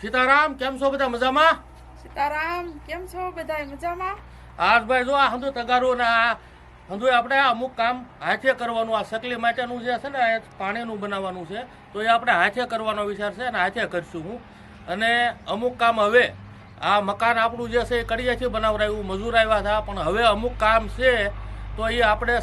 સીતારામ કેમ છો બધા મજામાં? સીતારામ કેમ છો બધા મજામાં? આજ ભાઈ જો આ હંધુ તગારો ને આ હંધુ આપણે અમુક કામ હાથે કરવાનું આ સકલી માટેનું જે છે ને પાણીનું બનાવવાનું છે તો એ આપણે હાથે કરવાનો વિચાર છે અને હાથે કરશું હું. અને અમુક કામ હવે આ મકાન આપણું જે છે એ કડિયાથી બનાવરાયું મજૂર આવ્યા હતા પણ હવે અમુક કામ છે તો એ આપણે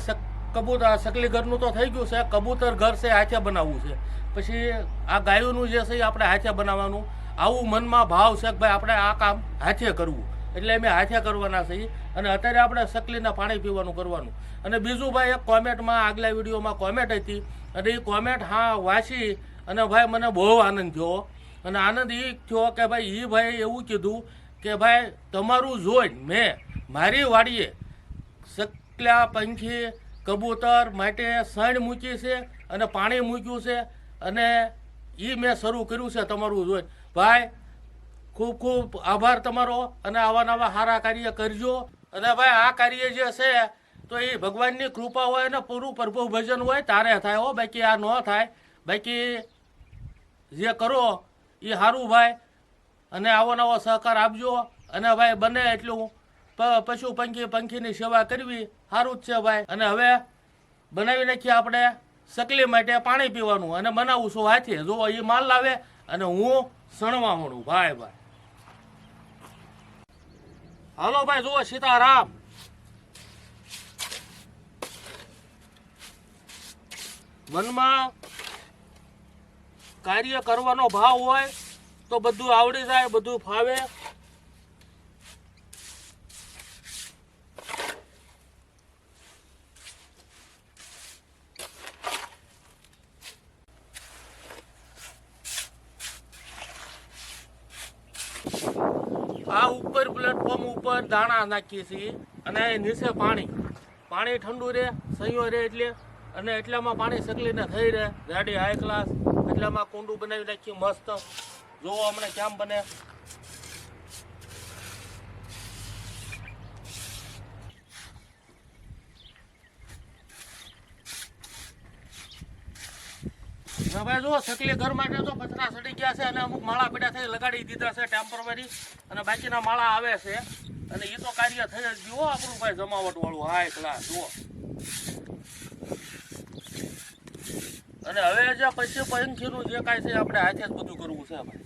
કબૂતર સકલી ઘરનું તો થઈ ગયું છે કબૂતર ઘર છે હાથે બનાવવું છે. પછી આ ગાયોનું જે છે એ આપણે હાથે બનાવવાનું આવું મનમાં ભાવ છે કે ભાઈ આપણે આ કામ હાથે કરવું. એટલે અમે હાથે કરવાના છીએ અને અત્યારે આપણે સકલીના પાણી પીવાનું કરવાનું. અને બીજું ભાઈ એક કોમેન્ટમાં, આગલા વિડીયોમાં કોમેન્ટ હતી. અને એ કોમેન્ટ હા વાંચી અને ભાઈ મને બહુ આનંદ થયો. અને આનંદ એ થયો કે ભાઈ એ ભાઈ એવું કીધું કે ભાઈ તમારું જોઈ મેં, મારી વાડીએ સકલા પંખી કબૂતર માટે સણ મૂકી છે અને પાણી મૂક્યું છે અને એ મેં શરૂ કર્યું છે તમારું જોઈને. ભાઈ, ખૂબ ખૂબ આભાર તમારો અને આવા નવા સારા કાર્ય કરજો. અને ભાઈ, આ કાર્ય જે છે, તો એ ભગવાનની કૃપા હોય અને પૂરું પ્રભુ ભજન હોય, તારે થાય હો, બાકી આ ન થાય. બાકી જે કરો, એ સારું ભાઈ. અને આવો નવો સહકાર આપજો. અને ભાઈ, બને એટલું. પશુ પંખી, પંખીની સેવા કરવી, સારું જ છે ભાઈ. અને હવે બનાવી નાખીએ આપણે, સકલી માટે પાણી પીવાનું. અને બનાવું છું હાથે. જો એ માલ લાવે. અને હું સણવા મળું ભાઈ ભાઈ. હાલો, ભાઈ, જુઓ સીતારામ. મનમાં કાર્ય કરવાનો ભાવ હોય તો બધું આવડી જાય, બધું ફાવે. આ ઉપર પ્લેટફોર્મ ઉપર દાણા નાખીએ છીએ અને નીચે પાણી. પાણી ઠંડુ રહે સહીઓ રહે એટલે, અને એટલામાં પાણી સકલીને થઈ રહે. ગાડી હાઈ ક્લાસ એટલામાં કુંડું બનાવી નાખીએ મસ્ત. જોવો હમણાં કેમ બને. હવે જો સકલી ઘર માટે તો પથરા સડી ગયા છે અને અમુક માળા પેડા થઈ લગાડી દીધા છે ટેમ્પરરી. અને બાકીના માળા આવે છે. અને એ તો કાર્ય થઈ જ આપણું ભાઈ જમાવટ વાળું. ક્લાસ જુઓ. અને હવે જે પછી પૈંખીનું જે કાંઈ છે આપણે હાથે જ બધું કરવું છે ભાઈ.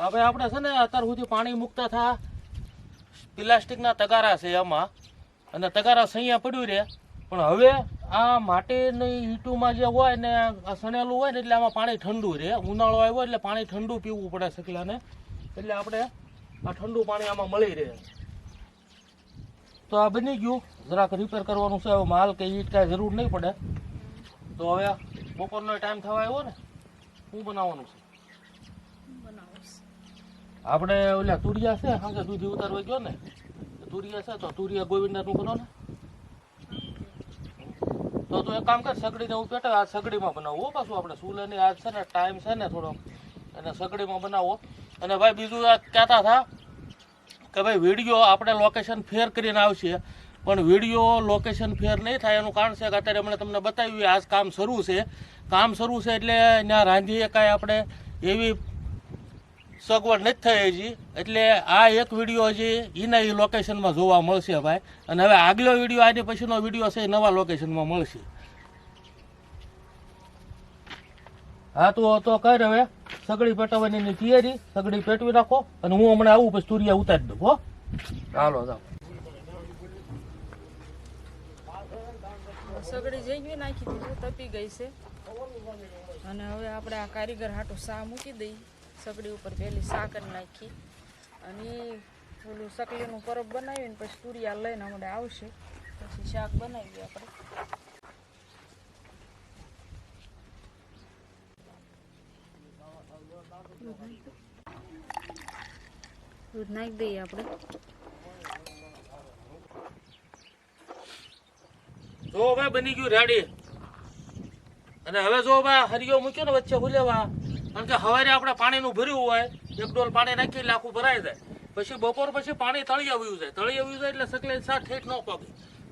હવે આપણે છે ને અત્યાર સુધી પાણી મૂકતા થા. પ્લાસ્ટિકના તગારા છે એમાં અને તગારા સૈયા પડ્યું રહે પણ હવે આ માટીની ઈંટુમાં જે હોય ને સણેલું હોય ને એટલે આમાં પાણી ઠંડુ રહે ઉનાળો આવ્યો એટલે પાણી ઠંડુ પીવું પડે શકલાને. એટલે આપણે આ ઠંડુ પાણી આમાં મળી રહે. તો આ બની ગયું. જરાક રિપેર કરવાનું છે. હવે માલ કે ઈટ કાંઈ જરૂર નહીં પડે. તો હવે બપોરનો ટાઈમ થવા આવ્યો ને. હું બનાવવાનું છે? આપણે ઓલા તુરિયા છે સાંજે દૂધી ઉતારવા ગયો ને તુરિયા છે, તો તુરિયા ગોવિંદાનું કરો ને. તો તું એક કામ કર, સગડીને હું પેટે આ સગડીમાં બનાવું પાછું આપણે સુલેની આજ છે ને, ટાઈમ છે ને થોડો અને સગડીમાં બનાવો. અને ભાઈ, બીજું આ કહેતા હતા કે ભાઈ, વીડિયો આપણે લોકેશન ફેર કરીને આવશે, પણ વીડિયો લોકેશન ફેર નહીં થાય, એનું કારણ છે કે અત્યારે હમણાં તમને બતાવ્યું, આજ કામ શરૂ છે. કામ શરૂ છે એટલે ત્યાં રાંધીએ કાંઈ આપણે એવી સગવડ નથી થઈ હજી. એટલે આ એક વીડિયો હજી એના એ લોકેશનમાં જોવા મળશે ભાઈ. અને હવે આગલો વીડિયો આની પછીનો વીડિયો છે એ નવા લોકેશનમાં મળશે. હા તો તો કર હવે. સગડી પેટવવાની એની તૈયારી સગડી પેટવી રાખો અને હું હમણાં આવું પછી તુરિયા ઉતારી દઉં હો. ચાલો ચાલો સગડી જઈ ગઈ નાખી દીધું તપી ગઈ છે. અને હવે આપણે આ કારીગર હાટું સા મૂકી દઈ સગડી ઉપર પહેલી સાકર નાખી. અને ઓલું સકલીનું પરબ બનાવીને પછી તુરિયા લઈને હમણાં આવશે. પછી શાક બનાવીએ આપણે. દૂધ નાખી દઈએ આપણે. જો ભાઈ બની ગયું રેડી. અને હવે જો ભાઈ હરિયો મૂક્યો ને વચ્ચે હુલેવા. કારણ કે સવારે આપણે પાણીનું ભર્યું હોય, એક ડોલ પાણી નાખી એટલે આખું ભરાઈ જાય. પછી બપોર પછી પાણી તળિયા આવ્યું જાય. તળિયા આવ્યું જાય એટલે સકલે સાત ઠેઠ ન પગે.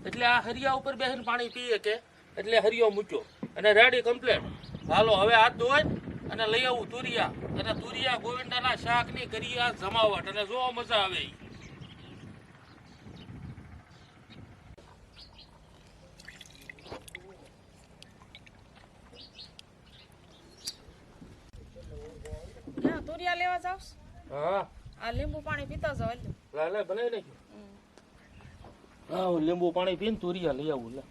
એટલે આ હરિયા ઉપર બેસીને પાણી પીએ કે, એટલે હરિયો મૂક્યો. અને રેડી, કમ્પ્લેટ. હાલો, હવે હાથ ધોઈ અને લઈ આવું તુરિયા. અને તુરિયા ગોવિંદાના શાકની કરી આ જમાવટ. અને જોવા મજા આવે ક્યાં તુરિયા લેવા જાવ હા. આ લીંબુ પાણી પીતા જાવ એટલે લા લા બનાવી નાખ્યું. હા લીંબુ પાણી પીને તુરિયા લઈ આવું લે.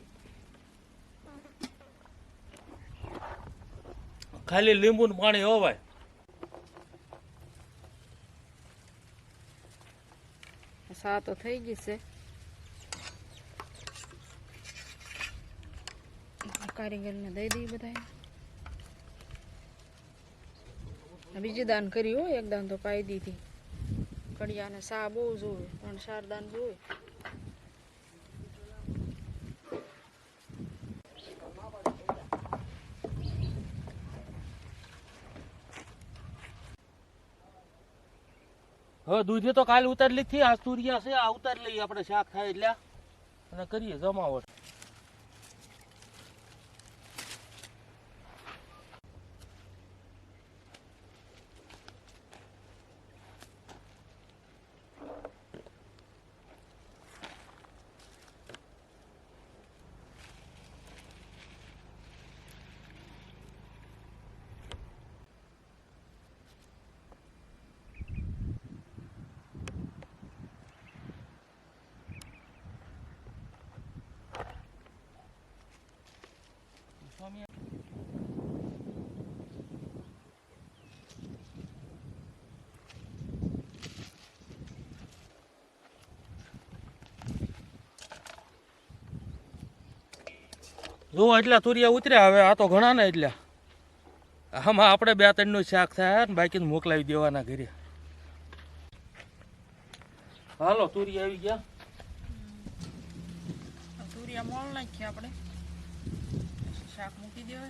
ખાલી લીંબુ નું પાણી હોવાય. સા તો થઈ ગઈ છે. કારીગરને દઈ દઈએ બધા બીજી દાન કરી હોય, એક દાન તો પાઈ દીધી કડિયાને સા બહુ જોવે, ત્રણ ચાર દાન જોવે. હવે દૂધી તો કાલ ઉતારી લીધી, આ સૂર્યા છે, આ ઉતારી લઈએ આપણે શાક થાય એટલે. અને કરીએ જમાવટ. જો એટલા તુરિયા ઉતર્યા, હવે આ તો ઘણા ને એટલે. આમાં આપણે બે ત્રણનું શાક થાય ને બાકીને મોકલાવી દેવાના ઘરે. હાલો, તુરિયા આવી ગયા. તુરિયા મોળ નાખીએ આપણે. શાક મૂકી દેવાય.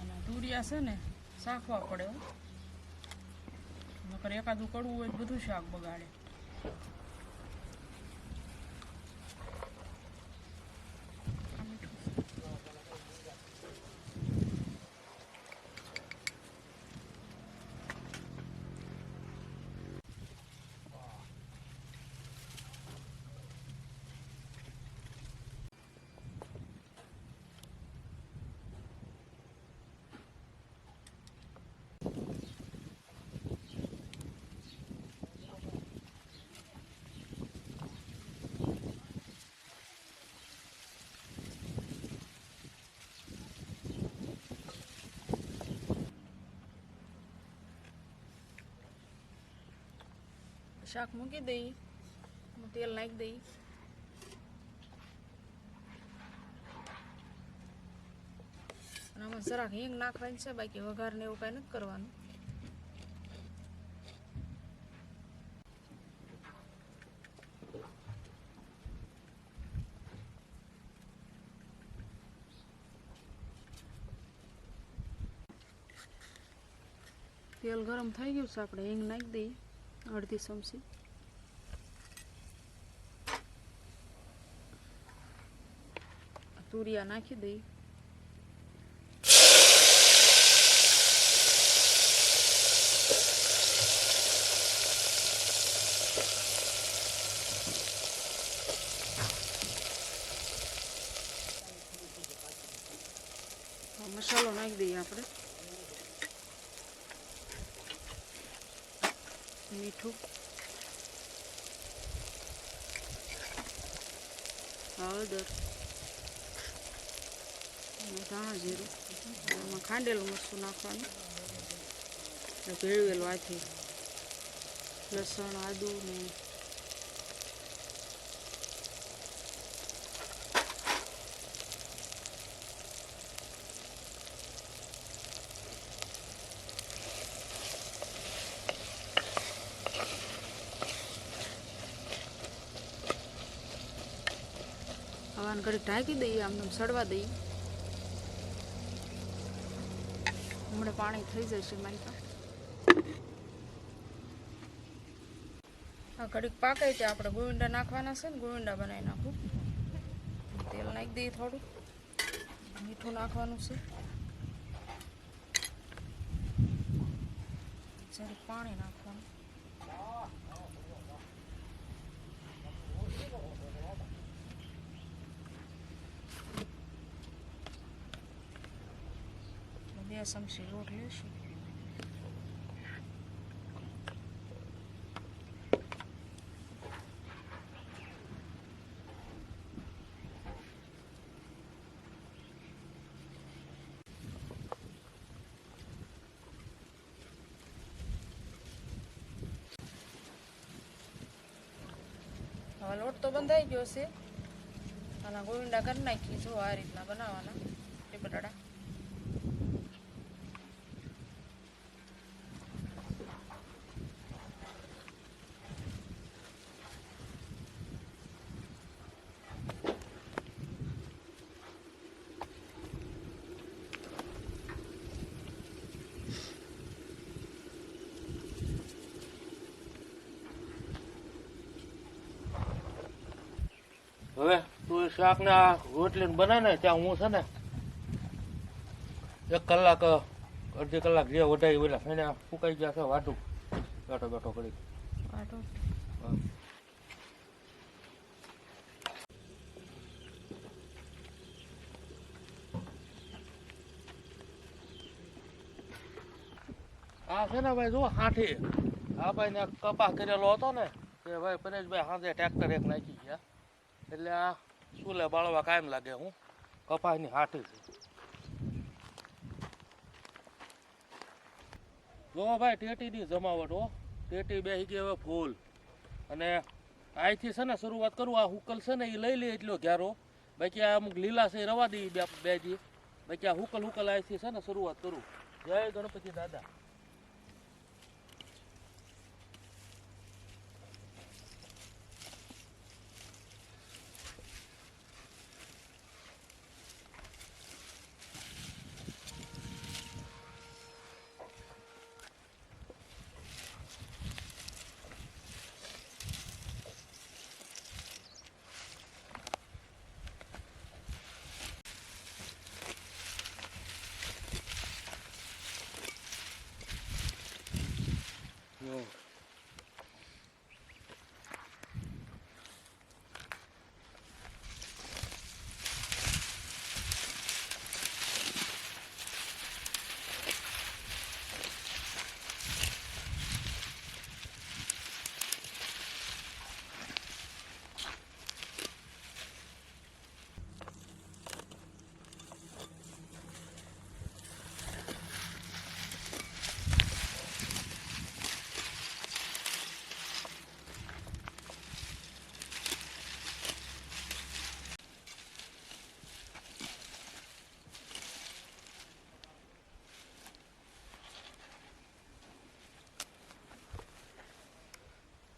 અને તુરિયા છે ને, શાકવા પડે. નકર એકાદું કડવું હોય બધું શાક બગાડે. શાક મૂકી દઈ, હું તેલ નાખી દઈ. અને આમાં જરાક હિંગ નાખવાની છે, બાકી વઘાર ને એવું કાંઈ નથી કરવાનું. તેલ ગરમ થઈ ગયું છે, આપણે હિંગ નાખી દઈએ અડધી ચમચી તુરિયા નાખી દઈ મસાલો નાખી દઈએ આપણે મીઠું. હળદર ધાણા જીરું. એમાં ખાંડેલું મરચું નાખવાનું. ભેળવેલું આથી લસણ આદુ ને હવાને ઘડીક ઢાંકી દઈએ, આમને આમ સડવા દઈએ. હમણાં પાણી થઈ જશે મારી પાસે. આ ઘડીક પાકાય છે, આપણે ગોવિંદા નાખવાના છે ને, ગોવિંદા બનાવી નાખું. તેલ નાખી દઈએ થોડું. મીઠું નાખવાનું છે. જ્યારે પાણી નાખવાનું. બે ચમચી લોટ લેશું લોટ તો બંધાઈ ગયો છે. અને ગોવિંદા કરી નાખી જો આ રીતના બનાવવાના. એ બટાટા હવે તું ના રોટલી બને ને ત્યાં હું છે ને એક કલાક અડધી કલાક જે વધારી ઓલા એને ફૂકાઈ ગયા છે વાટું. બેઠો બેઠો કરી. આ છે ને ભાઈ જુઓ હાથી આ ભાઈ ને કપા કરેલો હતો ને કે ભાઈ પરેશભાઈ હાથે ટ્રેક્ટર એક નાખી ગયા એટલે આ ચૂલે બાળવા કાયમ લાગે હું? કપાસની હાથી છે. જો ભાઈ, ટેટીની જમાવટ હો. ટેટી બે ગઈ હવે ફૂલ. અને અહીંથી છે ને શરૂઆત કરું, આ હુકલ છે ને એ લઈ લે એટલો ઘેરો. બાકી આ અમુક લીલા છે રવા દઈ બે બે દી બાકી આ હુકલ હુકલ અહીંથી છે ને શરૂઆત કરું. જય ગણપતિ દાદા.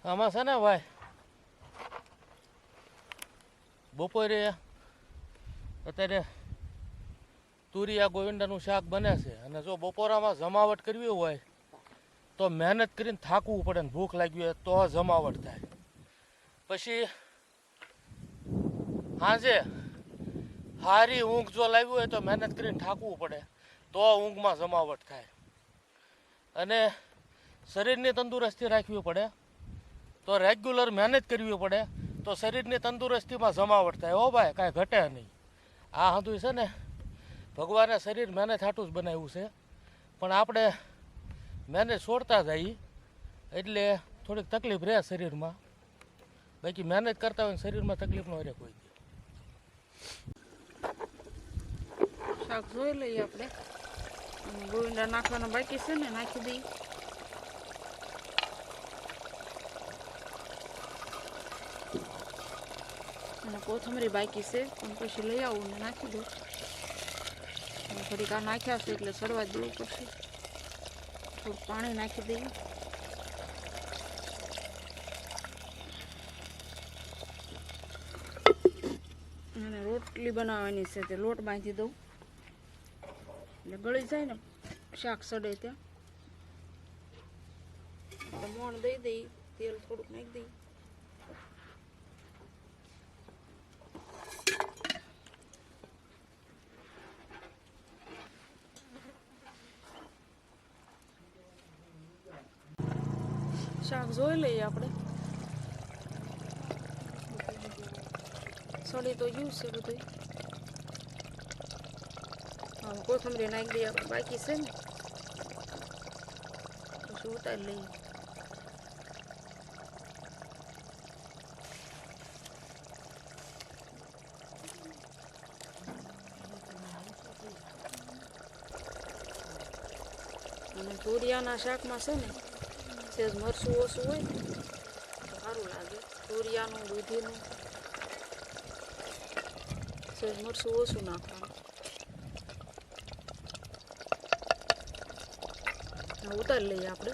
આમાં છે ને ભાઈ? બપોરે અત્યારે તુરિયા ગોવિંદાનું શાક બને છે. અને જો બપોરામાં જમાવટ કરવી હોય તો મહેનત કરીને થાકવું પડે ને ભૂખ લાગી હોય તો જમાવટ થાય. પછી હાજે હારી ઊંઘ જો લાવી હોય તો મહેનત કરીને થાકવું પડે તો ઊંઘમાં જમાવટ થાય. અને શરીરની તંદુરસ્તી રાખવી પડે. તો રેગ્યુલર મહેનત કરવી પડે. તો શરીરની તંદુરસ્તીમાં જમાવટ થાય. હો ભાઈ, કાંઈ ઘટે નહીં. આ હતું છે ને, ભગવાને શરીર મહેનત હાટું જ બનાવ્યું છે. પણ આપણે મહેનત છોડતા જઈએ, એટલે થોડીક તકલીફ રહે શરીરમાં. બાકી મહેનત કરતા હોય શરીરમાં તકલીફ ન રહે કોઈ શાક જોઈ લઈએ આપણે. ગોવિંદા નાખવાના બાકી છે ને, નાખી દઈએ. અને કોથમરી બાકી છે. પણ પછી લઈ આવું ને નાખી દઉં. અને થોડીક આ નાખ્યા છે એટલે સડવા દેવું પડશે. થોડું પાણી નાખી દઈએ. અને રોટલી બનાવવાની છે તે લોટ બાંધી દઉં. એટલે ગળી જાય ને શાક સડે ત્યાં. મોણ દઈ દઈ તેલ થોડુંક નાખી દઈ જોઈ લઈએ આપણે. સડી તો ગયું છે બધું હા, કોથમરી નાખી દઈએ આપણે, બાકી છે ને. પછી ઉતારી લઈએ. અને તુરિયાના શાકમાં છે ને સેજ મરચું ઓછું હોય તો સારું લાગે. તુરિયાનું દૂધીનું. સેજ મરચું ઓછું નાખવાનું. ઉતારી લઈએ આપણે.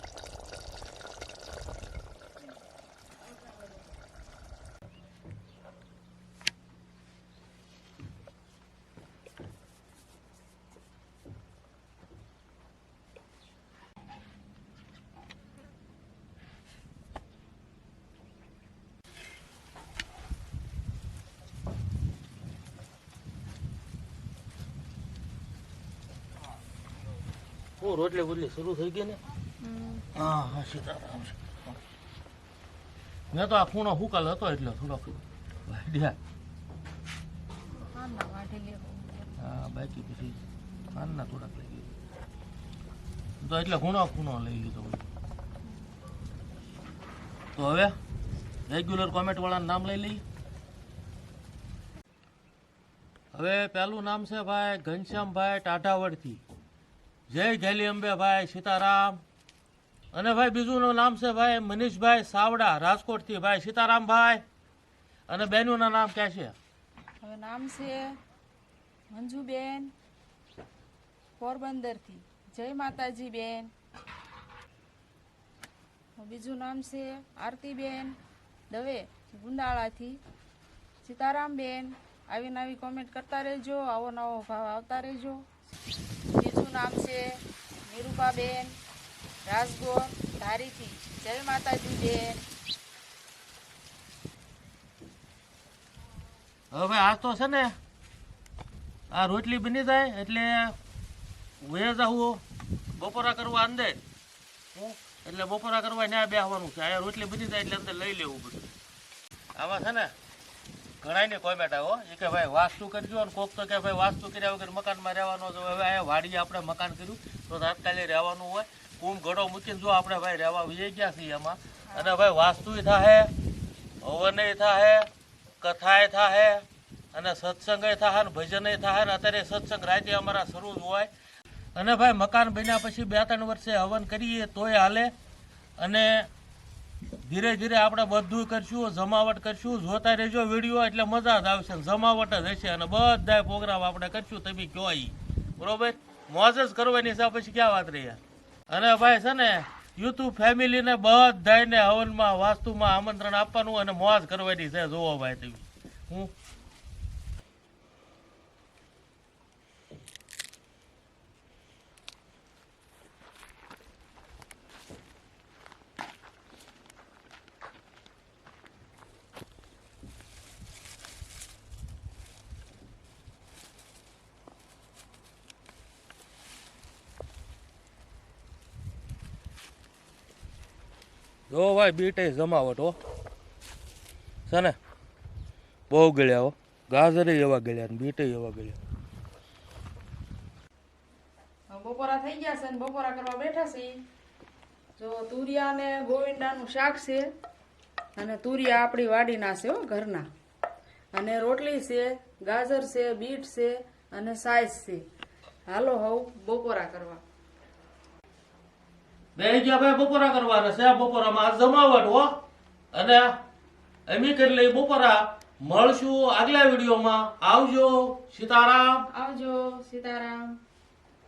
હું રોટલી બોટલી શરૂ થઈ ગઈ ને? હા હા સીતારામ મેં તો આ ખૂણો હુકાલ હતો એટલે થોડોક આઈડિયા હા. બાકી પછી ખાનના થોડાક લઈ ગયું. તો એટલે ખૂણો ખૂણો લઈ લીધો તો હવે રેગ્યુલર કોમેન્ટ વાળાનું નામ લઈ લઈએ. હવે પહેલું નામ છે ભાઈ ઘનશ્યામભાઈ ટાઢાવડથી. જય ઘેલી અંબે ભાઈ, સીતારામ. અને ભાઈ, બીજુંનું નામ છે ભાઈ, મનીષભાઈ સાવડા, રાજકોટથી. ભાઈ સીતારામભાઈ અને બેનુંના નામ ક્યાં છે? હવે નામ છે મંજુબેન પોરબંદરથી. જય માતાજી બેન. બીજું નામ છે આરતીબેન દવે ગુંદાળાથી સીતારામબેન આવી નવી કોમેન્ટ કરતા રહેજો, આવો નવો ભાવ આવતા રહેજો. નામ છે નિરૂપાબેન રાજગોર ધારીથી. જય માતાજી હવે આ તો છે ને, આ રોટલી બની જાય એટલે વયા જાવું બપોરા કરવા અંદર. હું? એટલે બપોરા કરવા ન્યા બેસવાનું છે. આ રોટલી બની જાય એટલે અંદર લઈ લેવું બધું આમાં છે ને ઘણાની કોમેન્ટ આવો એ કે ભાઈ વાસ્તુ કરજો અને કોક તો કે ભાઈ વાસ્તુ કર્યા વગર મકાનમાં રહેવાનો હવે આ વાડીએ આપણે મકાન કર્યું, તો તાત્કાલિક રહેવાનું હોય. કુંભ ઘડો મૂકીને જો આપણે ભાઈ રહેવા વિજય ગયા છીએ એમાં અને ભાઈ વાસ્તુય થાહે હવનય થાહે કથાએ થાહે, અને સત્સંગય થાહે ને ભજનય થાહે ને અત્યારે સત્સંગ રાતે અમારા શરૂ હોય. અને ભાઈ મકાન બન્યા પછી બે ત્રણ વર્ષે હવન કરીએ, તોય હાલે. અને ધીરે ધીરે આપણે બધું કરશું, જમાવટ કરશું. જોતા રહેજો વીડિયો, એટલે મજા જ આવશે જમાવટ જ હશે અને બધા પ્રોગ્રામ આપણે કરશું, તમે કહો બરોબર? મોજ જ કરવાની છે પછી ક્યાં વાત રહી? અને ભાઈ છે ને, યુટ્યુબ ફેમિલીને બધાને હવનમાં વાસ્તુમાં આમંત્રણ આપવાનું અને મોજ કરવાની છે જોવો ભાઈ તમે. હું જો ભાઈ, બીટે જમાવટ, હો. છે ને? બહુ ગળ્યા, હો. ગાજરે એવા ગળ્યા ને બીટે એવા ગળ્યા. બપોરા થઈ ગયા છે ને બપોરા કરવા બેઠા છે જો તુરિયા અને ગોવિંદાનું શાક છે અને તુરિયા આપણી વાડીના છે, હો, ઘરના. અને રોટલી છે, ગાજર છે, બીટ છે અને સાઈઝ છે. હાલો, હવ, બપોરા કરવા. બે ભાઈ બપોરા કરવાના છે. બપોરામાં આ જમાવટ હો. અને અમે કરી લઈ બપોરા. મળશું આગલા વિડીયોમાં. આવજો. સીતારામ. આવજો, સીતારામ.